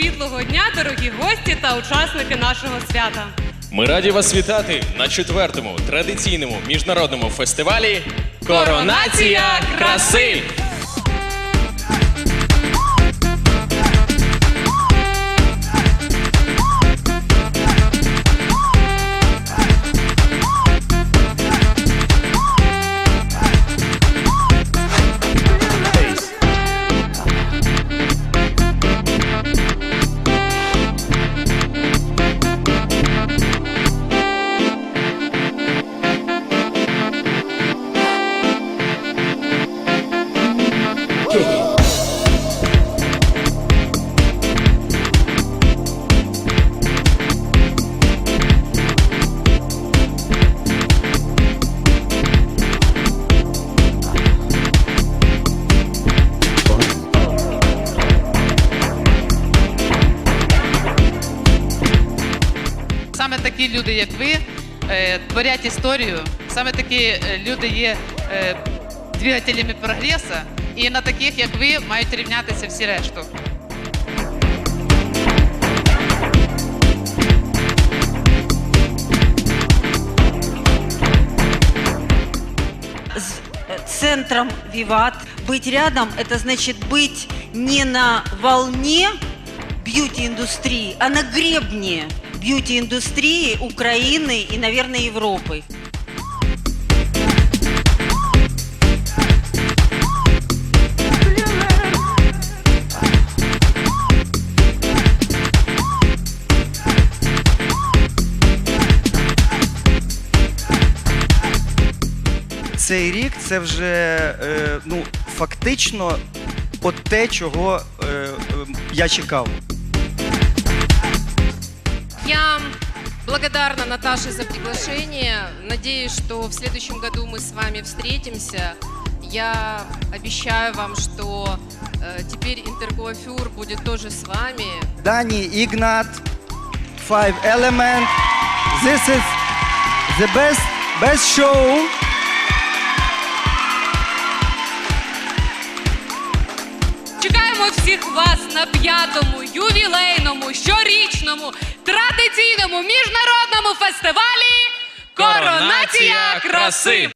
Світлого дня, дорогі гості та учасники нашого свята. Ми раді вас вітати на четвертому традиційному міжнародному фестивалі Коронація краси. Саме такі люди, як ви, е, творять історію. Саме такі е, люди є е, двигателями прогресу, і на таких, як ви, мають рівнятися всі решту. с э, центром Виват. Быть рядом – это значит быть не на волне бьюти-индустрии, а на гребне бьюти-индустрии Украины и, наверное, Европы. Цей рік це вже е, ну, фактично от те, чого е, е, я чекав. благодарна Наташе за приглашение. Надеюсь, что в следующем году мы с вами встретимся. Я обещаю вам, что э, теперь Интеркоафюр будет тоже с вами. Дані Ігнат, Five Element. This is the best, best show. Чекаємо всіх вас на п'ятому ювілейному щорічному традиційному міжнародному фестивалі Коронація краси.